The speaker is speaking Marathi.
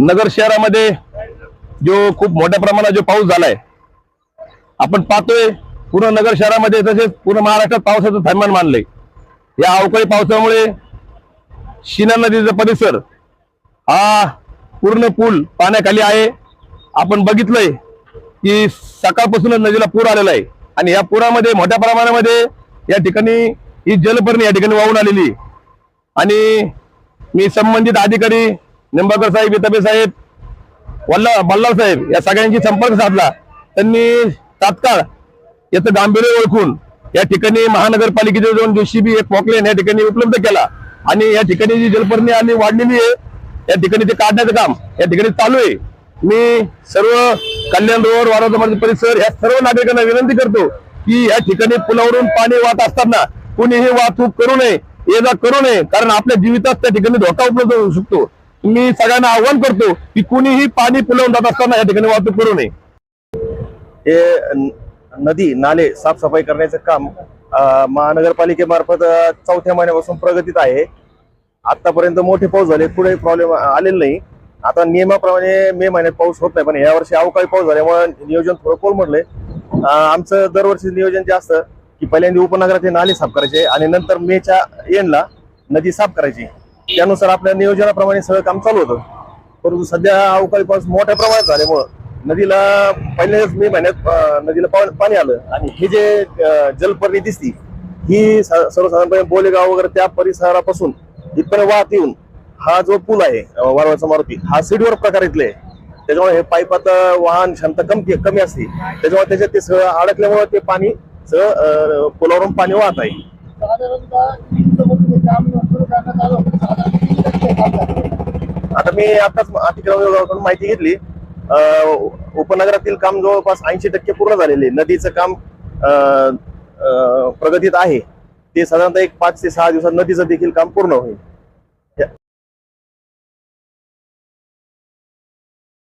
नगर शहरामध्ये जो खूप मोठ्या प्रमाणात जो पाऊस झालाय आपण पाहतोय पूर्ण नगर शहरामध्ये तसेच पूर्ण महाराष्ट्रात पावसाचं थैमान मानलंय या अवकाळी पावसामुळे शिना नदीचा परिसर हा पूर्ण पूल पाण्याखाली आहे आपण बघितलंय की सकाळपासूनच नदीला पूर आलेला आहे आणि या पुरामध्ये मोठ्या प्रमाणामध्ये या ठिकाणी ही जलपर्णी या ठिकाणी वाहून आलेली आहे. आणि मी संबंधित अधिकारी निंबाळकर साहेब विताबे साहेब वल्ला बल्लाळ साहेब या सगळ्यांशी संपर्क साधला. त्यांनी तात्काळ याचं गांभीर्य ओळखून या ठिकाणी महानगरपालिकेचे दोन जेसीबी एक पॉकलेन या ठिकाणी उपलब्ध केला. आणि या ठिकाणी जी जलपर्णी आणि वाढलेली आहे या ठिकाणी ते काढण्याचं काम या ठिकाणी चालू आहे. मी सर्व कल्याण रोड वारा परिसर या सर्व नागरिकांना विनंती करतो की या ठिकाणी पुलावरून पाणी वाहत असताना कुणीही वाहतूक करू नये ये जा करू नये कारण आपल्या जीवितात त्या ठिकाणी धोका उपलब्ध होऊ शकतो. मी सगळ्यांना आव्हान करतो की कुणीही पाणी पुलावून जात असताना या ठिकाणी वाहतूक करू नये. हे नदी नाले साफसफाई करण्याचं काम महानगरपालिकेमार्फत चौथ्या महिन्यापासून प्रगतीत आहे. आतापर्यंत मोठे पाऊस झाले पुढे प्रॉब्लेम आलेला नाही. आता नियमाप्रमाणे मे महिन्यात पाऊस होत नाही पण या वर्षी अवकाळी पाऊस झाल्यामुळे नियोजन थोडं कोलमडलंय अं, आमचं दरवर्षी नियोजन जे असतं की पहिल्यांदा उपनगरात हे नाले साफ करायचे आणि नंतर मेच्या एंडला नदी साफ करायची. त्यानुसार आपल्या नियोजनाप्रमाणे सगळं काम चालू होतं. परंतु सध्या अवकाळी पाऊस मोठ्या प्रमाणात झाल्यामुळं नदीला पहिल्याच मे महिन्यात नदीला पाणी आलं. आणि ही जे जलपर्णी दिसती ही सर्वसाधारणपणे बोलेगाव वगैरे त्या परिसरापासून इथपर्यंत वाहत येऊन हा जो पूल आहे वारवाचा मारुती हा सीडवर प्रकारातले आहे. त्याच्यामुळे हे पाईपात वाहन क्षमता कमी कमी असते. त्याच्यामुळे त्याच्यात ते सगळं अडकल्यामुळे ते पाणी सगळं पुलावरून पाणी वाहत आहे साधारणतः इथं काम सुरू करण्यात आलं होतं. साधारण किती टक्के काम झालं? आता मी आताच अतिक्रमण विभागाकडून माहिती घेतली. अं, उपनगरातील काम जवळपास ऐंशी टक्के पूर्ण झालेले. नदीचं काम प्रगतीत आहे. ते साधारणतः एक पाच ते सहा दिवसात नदीचं देखील काम पूर्ण होईल.